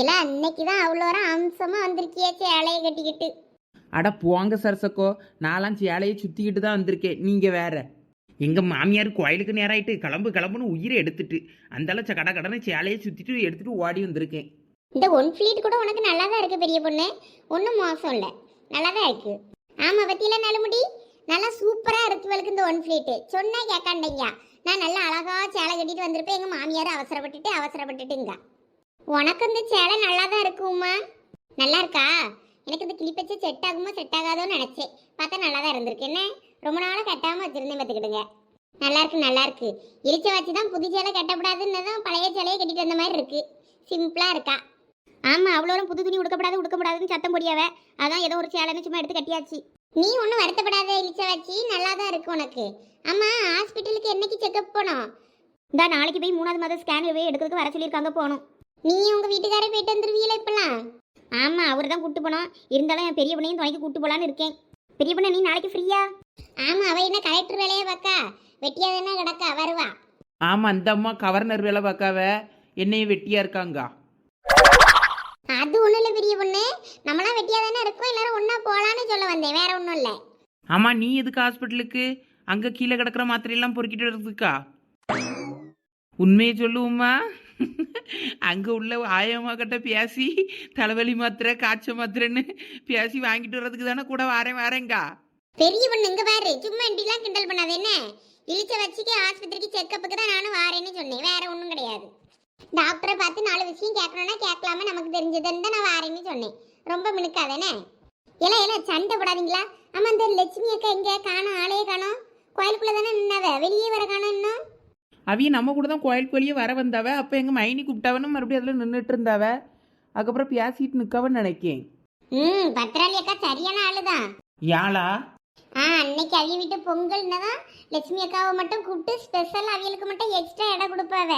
எல்லாம் அன்னைக்கு தான் அவ்வளோ அம்சமா வந்திருக்கியே சேலையை கட்டிக்கிட்டு. அட போங்க சரசக்கோ நான்லாம் சேலையை சுற்றிக்கிட்டு தான் வந்திருக்கேன். நீங்கள் வேற. எங்கள் மாமியார் கோயிலுக்கு நேரம் ஆயிட்டு கிளம்பு கிளம்புன்னு உயிரை எடுத்துட்டு அந்தால கடை கடனை சேலையை சுற்றிட்டு எடுத்துட்டு ஓடி வந்திருக்கேன். இந்த ஒன் ஃப்ளீட் கூட உனக்கு நல்லா தான் இருக்கு பெரிய பொண்ணு. ஒன்றும் மோசம் இல்லை. நல்லா தான் இருக்கு. ஆமாம் பத்தியில நலுமுடி? நல்லா சூப்பராக இருக்கு இவளுக்கு இந்த ஒன் ஃப்ளீட்டு சொன்னா கேட்காண்டையா நான் நல்லா அழகா சேலை கட்டிட்டு வந்திருப்பேன். எங்கள் மாமியார் அவசரப்பட்டுட்டு அவசரப்பட்டுட்டுங்க. உனக்கு இந்த சேலை நல்லா தான் இருக்குமா நல்லா இருக்கா எனக்கு இந்த கிளிப்பச்சை செட் ஆகுமோ செட் ஆகாதோன்னு நினச்சேன். பார்த்தா நல்லா தான் இருந்திருக்கு. என்ன? ரொம்ப நாளாக கட்டாமல் வச்சுருந்தேன் பார்த்துக்கிடுங்க. நல்லா இருக்கு நல்லா இருக்கு இழிச்ச வச்சு தான் புது சேலை கட்டக்கூடாதுன்னு தான் பழைய சேலையை கட்டிட்டு வந்த மாதிரி இருக்கு. சிம்பிளாக இருக்கா? ஆமாம் அவ்வளோ புது துணி உடுக்கப்படாது உடுக்கப்படாதுன்னு சத்தம் போடியாவ. அதான் ஏதோ ஒரு சேலைன்னு சும்மா எடுத்து கட்டியாச்சு. நீ ஒன்றும் வருத்தப்படாத இழிச்ச வச்சு. நல்லா தான் இருக்கு உனக்கு. ஆமாம் ஹாஸ்பிட்டலுக்கு என்னைக்கு செக்கப் போனோம்? இந்த நாளைக்கு போய் மூணாவது மாதம் ஸ்கேன் போய் எடுக்கிறதுக்கு வர சொல்லியிருக்காங்க போகணும். நீ உங்கள் வீட்டுக்காரே போயிட்டு வந்துருவீல இப்பெல்லாம்? ஆமாம் அவர் தான் கூட்டு போனோம். இருந்தாலும் என் பெரிய பொண்ணையும் துணைக்கு கூட்டு போகலான்னு இருக்கேன். பெரிய பொண்ணு நீ நாளைக்கு ஃப்ரீயா? ஆமாம் அவள் என்ன கலெக்டர் வேலையை பார்க்கா வெட்டியா தானே கிடக்கா வருவா. ஆமாம் அந்த அம்மா கவர்னர் வேலை பார்க்காவ என்னையும் வெட்டியாக இருக்காங்க. அது ஒன்றும் இல்லை பெரிய பொண்ணு. நம்மளாம் வெட்டியா தானே இருக்கோம் எல்லாரும் ஒன்றா போகலான்னு சொல்ல வந்தேன். வேற ஒன்றும் இல்லை. ஆமாம் நீ எதுக்கு ஹாஸ்பிட்டலுக்கு? அங்கே கீழே கிடக்கிற மாத்திரையெல்லாம் பொறுக்கிட்டு வர்றதுக்கா? உண்மையை சொல்லுவோம்மா அங்கே உள்ள ஆயம்மா கிட்ட பேசி தலைவலி மாத்திரை காய்ச்ச மாத்திரைன்னு பேசி வாங்கிட்டு வர்றதுக்கு தானே கூட வாரேன் வாரேங்கா பெரிய பொண்ணு இங்க பாரு. சும்மா இப்படிலாம் கிண்டல் பண்ணாத என்ன? இழிச்ச வச்சுக்க ஆஸ்பத்திரிக்கு செக்கப்புக்கு தான் நானும் வாரேன்னு சொன்னேன். வேற ஒன்றும் கிடையாது. டாக்டரை பார்த்து நாலு விஷயம் கேட்கணும்னா கேட்கலாமே நமக்கு தெரிஞ்சதுன்னு தான் நான் வாரேன்னு சொன்னேன். ரொம்ப மினுக்காதானே இல்லை இல்லை சண்டை போடாதீங்களா? ஆமாம் இந்த லட்சுமி அக்கா எங்கே? காணும் ஆளையே காணும். கோயிலுக்குள்ள தானே நின்னவ? வெளியே வர காணோம் இன்னும்? அவிய நம்ம கூட தான் கோயிலுக்கு வெளியே வர வந்தாவ. அப்போ எங்கள் மைனி கூப்பிட்டாவன்னு மறுபடியும் அதில் நின்றுட்டு இருந்தாவ. அதுக்கப்புறம் பேசிட்டு நிற்கவன்னு நினைக்கேன். ம் பத்திராளி அக்கா சரியான ஆளுதான். யாழா ஆ அன்னைக்கு அவிய வீட்டு பொங்கல்னா தான் லட்சுமி அக்காவை மட்டும் கூப்பிட்டு ஸ்பெஷல் அவியலுக்கு மட்டும் எக்ஸ்ட்ரா இடம் கொடுப்பாவ.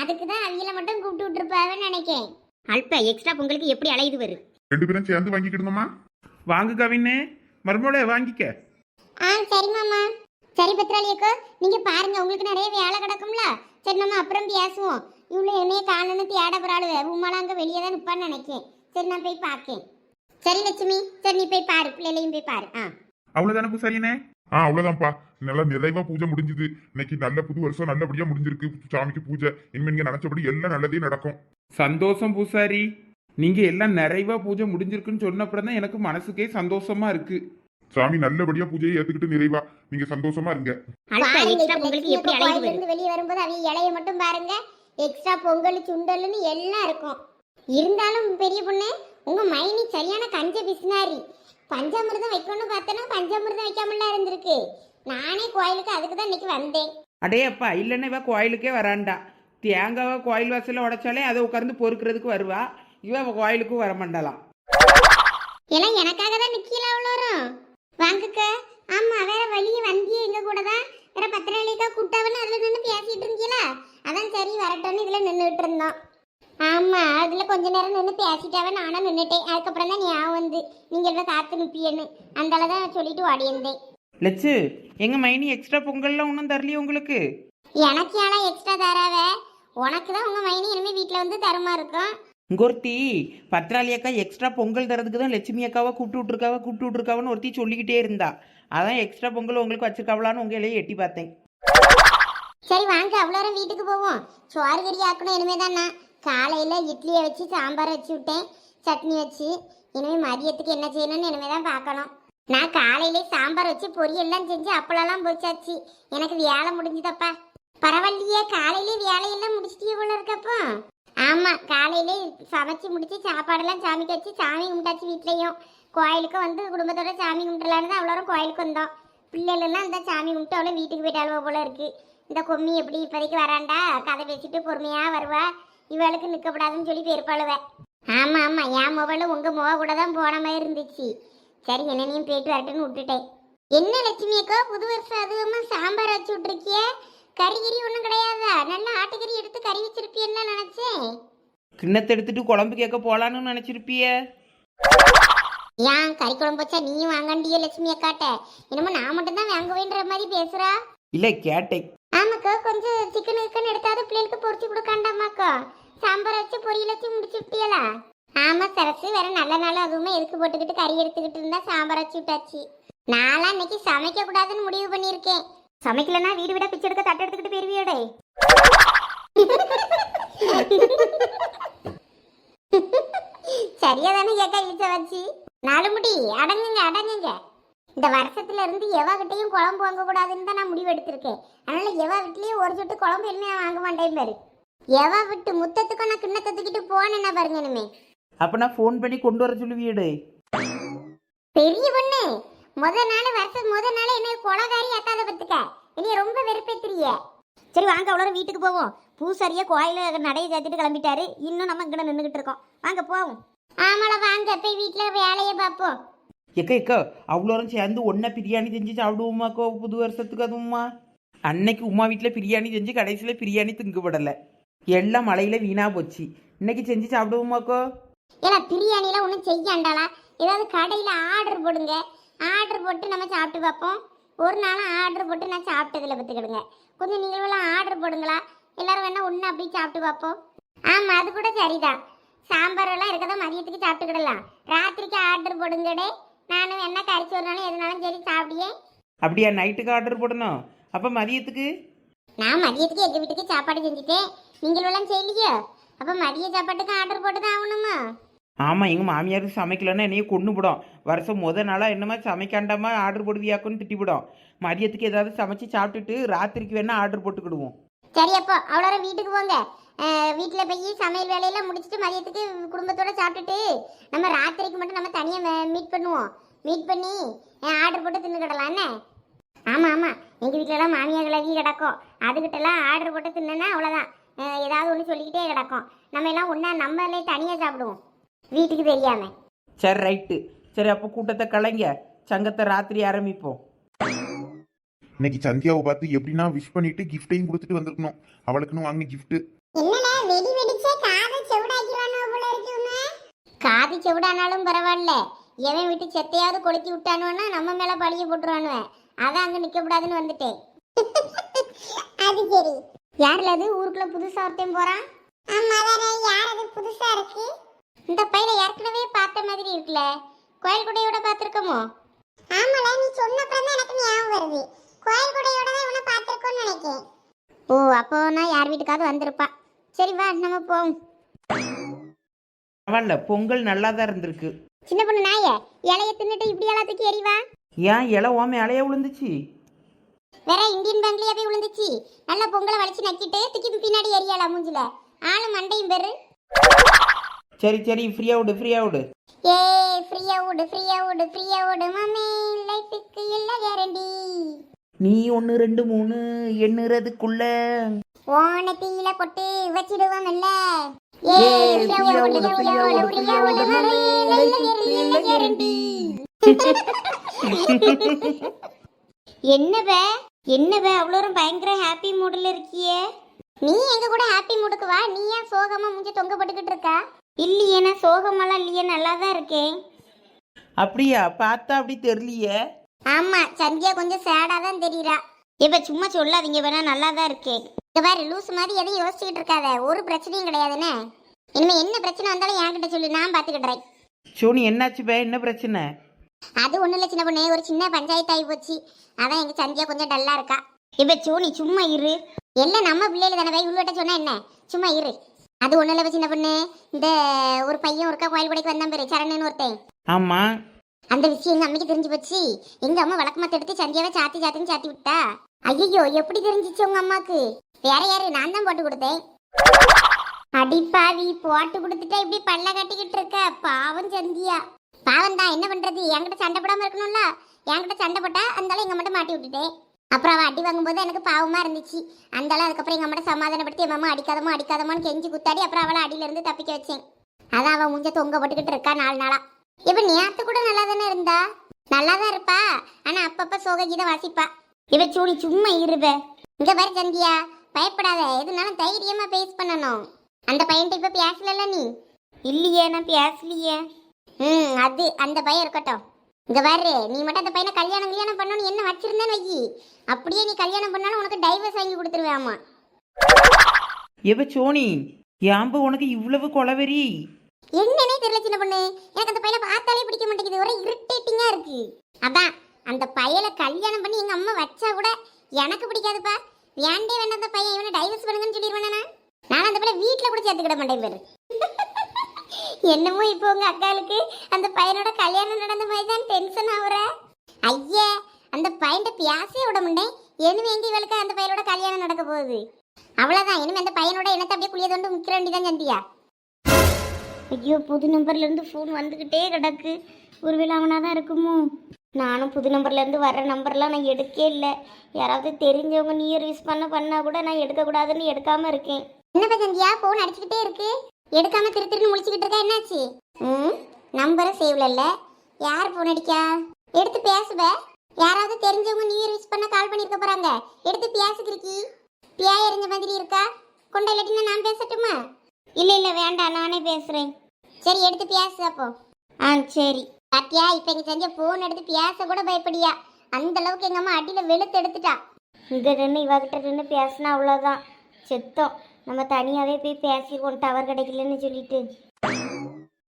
அதுக்கு தான் அவியலை மட்டும் கூப்பிட்டு விட்டுருப்பாவன்னு நினைக்கேன். அல்ப எக்ஸ்ட்ரா பொங்கலுக்கு எப்படி அலையுது வரு ரெண்டு பேரும் சேர்ந்து வாங்கிக்கிடணுமா? வாங்கு கவின்னு மறுமோட வாங்கிக்க. ஆ சரி மாமா. சரி பத்ராளி அக்கா நீங்க பாருங்க உங்களுக்கு நிறைய வேலை கிடக்கும்ல. சரி நம்ம அப்புறம் பேசுவோம். இவ்வளோ என்னைய காணன்னு தேட போறாளுவ. உமாலாம் அங்கே வெளியே தான் நிற்பான்னு நினைக்கேன். சரி நான் போய் பார்க்கேன். சரி லட்சுமி. சரி நீ போய் பாரு. பிள்ளைகளையும் போய் பாரு. ஆ. அவ்வளவுதானே பூசாரினே? ஆ அவ்வளவுதான்ப்பா. நல்லா நிறைவா பூஜை முடிஞ்சுது. இன்னைக்கு நல்ல புது வருஷம் நல்லபடியா முடிஞ்சிருக்கு. சாமிக்கு பூஜை. இனிமே நீங்க நினைச்சபடி எல்லாம் நல்லதே நடக்கும். சந்தோஷம் பூசாரி. நீங்க எல்லாம் நிறைவா பூஜை முடிஞ்சிருக்குன்னு சொன்னப்பறம் தான் எனக்கு மனசுக்கே சந்தோஷமா இருக்கு. சாமி நல்லபடியா பூஜையை ஏத்துக்கிட்டு நிறைவா. நீங்க சந்தோஷமா இருங்க. வரு வெளியே வரும்போது அவங்க இலைய மட்டும் பாருங்க. எக்ஸ்ட்ரா பொங்கல் சுண்டல்னு எல்லாம் இருக்கும். இருந்தாலும் பெரிய பொண்ணு உங்க மைனி சரியான கஞ்ச பிசினாரி. பஞ்சாமிர்தம் வைக்கணும்னு பார்த்தனா பஞ்சாமிர்தம் வைக்காமலாம் இருந்திருக்கு. நானே கோயிலுக்கு அதுக்கு தான் இன்னைக்கு வந்தேன். அடே அப்பா இல்லைன்னா இவ கோயிலுக்கே வராண்டா. தேங்காவை கோயில் வாசல்ல உடைச்சாலே அதை உட்கார்ந்து பொறுக்கிறதுக்கு வருவா. இவ கோயிலுக்கும் வர மாட்டாளாம். எல்லாம் எனக்காக தான் நிக்கல அவ்வளோரும் வாங்கக்க. ஆமா வேற வழியே வந்தியே எங்க கூட தான் வேற பத்திரலிக்கா கூட்டாவன்னு அதுல நின்று பேசிட்டு இருந்தீங்களா? அதான் சரி வரட்டும்னு இதுல நின்றுட்டு இருந்தோம். ஆமா அதுல கொஞ்ச நேரம் நின்று பேசிட்டாவே நானும் நின்றுட்டேன் அதுக்கப்புறம் தான் ஞாபகம் வந்து நீங்க காத்து நிப்பியன்னு. அந்த தான் சொல்லிட்டு ஓடியிருந்தேன். லட்சு எங்க மைனி எக்ஸ்ட்ரா பொங்கல்லாம் ஒன்றும் தரலையே உங்களுக்கு? எனக்கு ஏன்னா எக்ஸ்ட்ரா தராவ? உனக்கு தான் உங்க மைனி இனிமே வீட்டில் வந்து தருமா இருக்கும்? இங்கொருத்தி பத்ராளி அக்கா எக்ஸ்ட்ரா பொங்கல் தரதுக்கு தான் லட்சுமி அக்காவை கூப்பிட்டு விட்ருக்காவா கூப்பிட்டு விட்ருக்காவன்னு ஒருத்தி சொல்லிக்கிட்டே இருந்தா. அதான் எக்ஸ்ட்ரா பொங்கல் உங்களுக்கு வச்சிருக்காவலான்னு உங்க இலையை எட்டி பார்த்தேன். சரி வாங்க அவ்வளோ நேரம் வீட்டுக்கு போவோம். சோறு கறி ஆக்கணும் இனிமே தானா காலையில் இட்லியை வச்சு சாம்பார் வச்சு விட்டேன். சட்னி வச்சு. இனிமே மதியத்துக்கு என்ன செய்யணும்னு இனிமே தான் பார்க்கணும். நான் காலையிலே சாம்பார் வச்சு பொரியெல்லாம் செஞ்சு அப்பளெல்லாம் பொரிச்சாச்சு. எனக்கு வேலை முடிஞ்சுதப்பா. பரவாயில்லையே காலையிலே வேலையெல்லாம் முடிச்சிட்டே போல இருக்கப்போ ஆமா காலையிலே சமைச்சு முடிச்சு சாப்பாடெல்லாம் சாமிக்கு வச்சு சாமி கும்பிட்டாச்சு வீட்லேயும். கோயிலுக்கு வந்து குடும்பத்தோட சாமி கும்பிடலான்னு தான் அவ்வளோ கோயிலுக்கு வந்தோம். பிள்ளைகள்லாம் இந்த சாமி கும்பிட்டு அவ்வளோ வீட்டுக்கு போயிட்டாளுவோ போல இருக்கு. இந்த கொம்மி எப்படி இப்போதைக்கு வராண்டா? கதை பேசிட்டு பொறுமையாக வருவா. இவளுக்கு நிற்கப்படாதுன்னு சொல்லி பெருப்பாளுவ ஆமாம் ஆமா என் மொபைலும் உங்கள் முக கூட தான் போன மாதிரி இருந்துச்சு. சரி என்னனையும் போயிட்டு வரட்டுன்னு விட்டுட்டேன். என்ன லட்சுமி அக்கா புது வருஷம் அதுவுமா சாம்பார் வச்சு விட்ருக்கிய கறி கறி ஒன்றும் கிடையாதா? நல்லா ஆட்டுக்கறி எடுத்து கறி வச்சிருப்பியன்னு நினச்சேன். கிண்ணத்தை எடுத்துட்டு குழம்பு கேட்க போலான்னு நினைச்சிருப்பிய. ஏன் கறி குழம்பு வச்சா நீயும் வாங்கண்டிய லட்சுமி அக்காட்ட? என்னமோ நான் மட்டும் தான் வாங்குவேன்ற மாதிரி பேசுறா. இல்லை கேட்டேன். ஆமாக்கா கொஞ்சம் சிக்கன் கிக்கன் எடுத்தாவது பிள்ளைகளுக்கு பொரிச்சு கொடுக்காண்டாமாக்கா. சாம்பார் வச்சு பொரியல் வச்சு முடிச்சு விட்டியலா ஆமா சரசு வேற நல்ல நாள் அதுவுமே எதுக்கு போட்டுக்கிட்டு கறி எடுத்துக்கிட்டு இருந்தா சாம்பார் வச்சு விட்டாச்சு. நான்லாம் இன்னைக்கு சமைக்க கூடாதுன்னு முடிவு பண்ணியிருக்கேன். சமைக்கலன்னா வீடு விட பிச்சை எடுக்க தட்டு எடுத்துக்கிட்டு போயிருவியோடே. சரியா தானே கேட்க இழுச்ச வச்சு? நாலு முடி அடங்குங்க அடங்குங்க. இந்த வருஷத்துல இருந்து எவா கிட்டையும் குழம்பு வாங்க கூடாதுன்னு தான் நான் முடிவு எடுத்திருக்கேன் அதனால எவா வீட்லயும் ஒரு சொட்டு குழம்பு என்ன வாங்க மாட்டேன் பாரு. எவா விட்டு முத்தத்துக்கும் நான் கிண்ணத்தை தூக்கிட்டு போனேன்னா பாருங்க இனிமே. அப்போ நான் ஃபோன் பண்ணி கொண்டு வர சொல்லுவியடே. பெரிய பொண்ணு முத நாள் வருஷம் முத நாள் என்ன கொலகாரி அத்தாத பத்துக்க என்னைய ரொம்ப வெறுப்பேத்திரிய சரி வாங்க அவ்வளோ வீட்டுக்கு போவோம். பூசாரியா கோயில நடைய சேர்த்துட்டு கிளம்பிட்டாரு. இன்னும் நம்ம இங்கே நின்றுகிட்டு இருக்கோம். வாங்க போவோம். ஆமால வாங்க. போய் வீட்டில் வேலையை பார்ப்போம். எக்கா எக்கா அவ்வளோரும் சேர்ந்து ஒன்றா பிரியாணி செஞ்சு சாப்பிடுவோமாக்கோ புது வருஷத்துக்கு அதுவுமா? அன்னைக்கு உமா வீட்டில் பிரியாணி செஞ்சு கடைசியில் பிரியாணி திங்கு விடலை எல்லாம் மழையில் வீணாக போச்சு. இன்னைக்கு செஞ்சு சாப்பிடுவோமாக்கோ ஏன்னா பிரியாணிலாம் ஒன்றும் செய்யாண்டாளா? ஏதாவது கடையில் ஆர்டர் போடுங்க. ஆர்டர் போட்டு நம்ம சாப்பிட்டு பார்ப்போம். ஒரு நாளும் ஆர்டர் போட்டு நான் சாப்பிட்டதில்ல பார்த்துக்கிடுங்க. கொஞ்சம் நீங்களும் ஆர்டர் போடுங்களா? எல்லாரும் வேணா ஒன்று அப்படியே சாப்பிட்டு பார்ப்போம். ஆமாம் அது கூட சரிதான். சாம்பார் எல்லாம் இருக்கதா மதியத்துக்கு சாப்பிட்டுக்கிடலாம். ராத்திரிக்கு ஆர்டர் போடுங்கடே. நானும் என்ன கறிச்சு நாளும் எதுனாலும் சரி சாப்பிடியே. அப்படியா நைட்டுக்கு ஆர்டர் போடணும். அப்போ மதியத்துக்கு? நான் மதியத்துக்கு எங்கள் வீட்டுக்கு சாப்பாடு செஞ்சுட்டேன். நீங்களும் செய்யலையோ? அப்போ மதிய சாப்பாட்டுக்கு ஆர்டர் போட்டு தான் ஆகணுமா? ஆமாம் எங்கள் மாமியார் சமைக்கலன்னா என்னைய கொண்டு போடும். வருஷம் முத நாளாக என்னமா சமைக்காண்டாமா ஆர்டர் போடுவியாக்குன்னு திட்டிவிடும் மதியத்துக்கு ஏதாவது சமைச்சு சாப்பிட்டுட்டு ராத்திரிக்கு வேணால் ஆர்டர் போட்டுக்கிடுவோம். சரி அப்போ அவ்வளோ வீட்டுக்கு போங்க. வீட்டில் போய் சமையல் வேலையெல்லாம் முடிச்சுட்டு மதியத்துக்கு குடும்பத்தோட சாப்பிட்டுட்டு நம்ம ராத்திரிக்கு மட்டும் நம்ம தனியாக மீட் பண்ணுவோம். மீட் பண்ணி ஆர்டர் போட்டு தின்னுக்கிடலாம் என்ன? ஆமாம் ஆமாம் எங்கள் வீட்டிலலாம் மாமியார் கிளவி கிடக்கும். அதுக்கிட்டலாம் ஆர்டர் போட்டு தின்னுனா அவ்வளோதான். ஏதாவது ஒன்று சொல்லிக்கிட்டே கிடக்கும். நம்ம எல்லாம் ஒன்றா நம்மளே தனியாக சாப்பிடுவோம். வீட்டுக்கு தெரியாமல் சரி ரைட்டு சரி அப்போ கூட்டத்தை கலைங்க. சங்கத்தை ராத்திரி ஆரம்பிப்போம். இன்னைக்கு சந்தியாவை பார்த்து எப்படின்னா விஷ் பண்ணிட்டு கிஃப்டையும் கொடுத்துட்டு வந்திருக்கணும். அவளுக்குன்னு வாங்கின gift. என்னடா வெடி வெடிச்சே காது செவிடானாலும் பரவாயில்ல. எவன் விட்டு செத்தையாவது கொளுத்தி விட்டானோன்னா நம்ம மேல பழிய போட்டுருவானுவன். அதான் அங்க நிக்க கூடாதுன்னு வந்துட்டேன். அது சரி. யார்ல அது? ஊருக்குள்ள புதுசா ஒருத்தன் போறான்? ஆமா யார் அது? புதுசா இருக்கு. இந்த பையனை ஏற்கனவே பார்த்த மாதிரி இருக்குல்ல. கோயில் குடையோட பார்த்திருக்கோமோ? ஆமால நீ சொன்னப்பறம் தான் எனக்கு ஞாபகம் வருது. கோயில் குடையோட தான் இவனை பார்த்திருக்கோம்னு நினைக்கிறேன். ஓ அப்போ நான் யார் வீட்டுக்காவது வந்திருப்பா. சரி வா நம்ம போவோம். பரவாயில்ல பொங்கல் நல்லா தான் இருந்திருக்கு. சின்ன பொண்ணு நாய இலைய தின்னுட்டு இப்படி எல்லாத்துக்கும் எரிவா ஏன் இலை ஓமே அலைய விழுந்துச்சு வேற இந்தியன் பேங்க்லயே போய் விழுந்துச்சு நல்ல பொங்கலை வலிச்சு நக்கிட்டு தூக்கி பின்னாடி எரியாளா மூஞ்சில. ஆளு மண்டையும் பெரு. சரி சரி ஃப்ரீயா விடு ஃப்ரீயா விடு ஏ ஃப்ரீயா விடு ஃப்ரீயா விடு ஃப்ரீயா விடு மாமே லைஃபுக்கு எல்லாம் நீ ஒன்று ரெண்டு மூணு எண்ணுறதுக்குள்ள மாமே லைஃபுக்கு கேரண்டி என்னப என்னப அவ்வளோ பயங்கர ஹாப்பி மூடில் இருக்கியே நீ எங்க கூட ஹாப்பி மூடுக்கு வா நீ ஏன் சோகமா மூஞ்சி தொங்க போட்டுக்கிட்டு இருக்கா இல்லையே நான் சோகமெல்லாம் இல்லையே நல்லா தான் இருக்கேன் அப்படியா பார்த்தா அப்படி தெரியலையே ஆமா சந்தியா கொஞ்சம் சேடா தான் தெரியறா. இப்ப சும்மா சொல்லாதீங்க வேணா நல்லா தான் இருக்கேன் இங்க பாரு லூஸ் மாதிரி எதையும் யோசிச்சுக்கிட்டு இருக்காத. ஒரு பிரச்சனையும் கிடையாதுன்னு. இனிமே என்ன பிரச்சனை வந்தாலும் என்கிட்ட சொல்லு நான் பாத்துக்கிடுறேன் சோனி என்னாச்சு பே? என்ன பிரச்சனை? அது ஒண்ணும் இல்ல சின்ன பொண்ணு. ஒரு சின்ன பஞ்சாயத்து ஆகி போச்சு. அதான் எங்க சந்தியா கொஞ்சம் டல்லா இருக்கா. இப்ப சோனி சும்மா இரு. எல்லாம் நம்ம பிள்ளைல தானே உள்வட்ட சொன்னா என்ன? சும்மா இரு. அது ஒண்ணும் இல்ல சின்ன பொண்ணு. இந்த ஒரு பையன் ஒருக்கா கோயில் கொடைக்கு வந்தான் பேரு சரணன் ஒருத்தன். ஆமாம் அந்த விஷயம் எங்க அம்மைக்கு தெரிஞ்சு போச்சு? எங்க அம்மா விளக்கமாத்த எடுத்து சந்தியாவை சாத்தி சாத்தின்னு சாத்தி விட்டா? ஐயோ எப்படி தெரிஞ்சிச்சு உங்க அம்மாக்கு? வேற யாரு? நான் தான் போட்டு கொடுத்தேன். அடிப்பாவி போட்டு கொடுத்துட்டா இப்படி பல்ல கட்டிக்கிட்டு இருக்க? பாவம் சந்தியா. பாவம் தான். என்ன பண்றது? என்கிட்ட சண்டை போடாம இருக்கணும்ல? என்கிட்ட சண்டை போட்டா அந்தாலும் எங்க மட்டும் மாட்டி விட்டுட்டேன். அப்புறம் அவன் அடி வாங்கும்போது எனக்கு பாவமா இருந்துச்சு. அந்தாலும் அதுக்கப்புறம் எங்க மட்டும் சமாதானப்படுத்தி என் அம்மா அடிக்காதமா அடிக்காதமான்னு கெஞ்சி குத்தாடி அப்புறம் அவளை அடியில இருந்து தப்பிக்க வச்சேன். அதான் அவன் முஞ்ச தொங்க போட்டுக்கிட்டு இருக்கா நாலு நாளா. இப்ப நேத்து கூட நல்லா தானே இருந்தா? நல்லா தான் இருப்பா. ஆனா அப்பப்ப சோக கீத வாசிப்பா. இவ சூடி சும்மா இருப இங்க பாரு சந்தியா பயப்படாத. எதுனாலும் தைரியமா பேஸ் பண்ணணும். அந்த பையன்கிட்ட இப்ப பேசல நீ? இல்லையே நான் பேசலையே. ம் அது அந்த பையன் இருக்கட்டும். இங்க பாரு நீ மட்டும் அந்த பையனை கல்யாணம் கல்யாணம் பண்ணணும் என்ன வச்சிருந்தேன்னு வை அப்படியே நீ கல்யாணம் பண்ணாலும் உனக்கு டைவர்ஸ் வாங்கி கொடுத்துருவேன் ஆமா. எவ சோனி ஏன்பா உனக்கு இவ்வளவு கொலவெறி? என்னன்னே தெரியல சின்ன பொண்ணு. எனக்கு அந்த பையனை பார்த்தாலே பிடிக்க மாட்டேங்குது. ஒரே இரிட்டேட்டிங்கா இருக்கு. அதான் அந்த பையலை கல்யாணம் பண்ணி எங்க அம்மா வச்சா கூட எனக்கு பிடிக்காதுப்பா. வேண்டே வேண்டாம் அந்த பையன். இவனை டைவர்ஸ் பண்ணுங்கன்னு சொல்லிடுவேன் நான். நான் அந்த பையன் வீட்டில் கூட சேர்த்துக்கிட மாட்டேன் பேரு. என்னமோ இப்போ உங்க அக்காளுக்கு அந்த பையனோட கல்யாணம் நடந்த மாதிரி தான் டென்ஷன் ஆகுற ஐயா அந்த பையன்கிட்ட பியாசே விட முடியேன் எனும் எங்க இவளுக்கு அந்த பையனோட கல்யாணம் நடக்க போகுது? அவ்வளவுதான். இனிமே அந்த பையனோட என்னத்தை அப்படியே குளிய தோண்டு முக்கிற வேண்டிதான் சந்தியா. ஐயோ புது நம்பர்ல இருந்து ஃபோன் வந்துகிட்டே கிடக்கு. ஒருவேளை அவனா தான் இருக்குமோ? நானும் புது நம்பர்ல இருந்து வர்ற நம்பர்லாம் நான் எடுக்கே இல்லை. யாராவது தெரிஞ்சவங்க நீ யூஸ் பண்ண பண்ணா கூட நான் எடுக்க கூடாதுன்னு எடுக்காம இருக்கேன். என்ன சந்தியா ஃபோன் அடிச்சுக்கிட்டே இருக்கு? எடுக்காம திரு திருன்னு முழிச்சுக்கிட்டு இருக்கா என்னாச்சு? ம் நம்பரும் சேவ்ல இல்ல. யார் ஃபோன் அடிக்கா? எடுத்து பேசுவ யாராவது தெரிஞ்சவங்க நீ யூஸ் பண்ண கால் பண்ணிருக்க போறாங்க. எடுத்து பேசுகிறீக்கி. பியா எறிஞ்ச மாதிரி இருக்கா? கொண்ட இல்லாட்டினா நான் பேசட்டுமா? இல்ல இல்ல வேண்டாம் நானே பேசுறேன். சரி எடுத்து பேசு அப்போ ஆ சரி. பாத்தியா இப்ப எங்க செஞ்ச போன் எடுத்து பேச கூட பயப்படியா? அந்த அளவுக்கு எங்க அம்மா அடியில வெளுத்து எடுத்துட்டா. இங்க நின்று இவகிட்ட நின்று பேசினா அவ்வளோதான் செத்தோம். நம்ம தனியாவே போய் பேசிடுவோம் டவர் கிடைக்கலன்னு சொல்லிட்டு.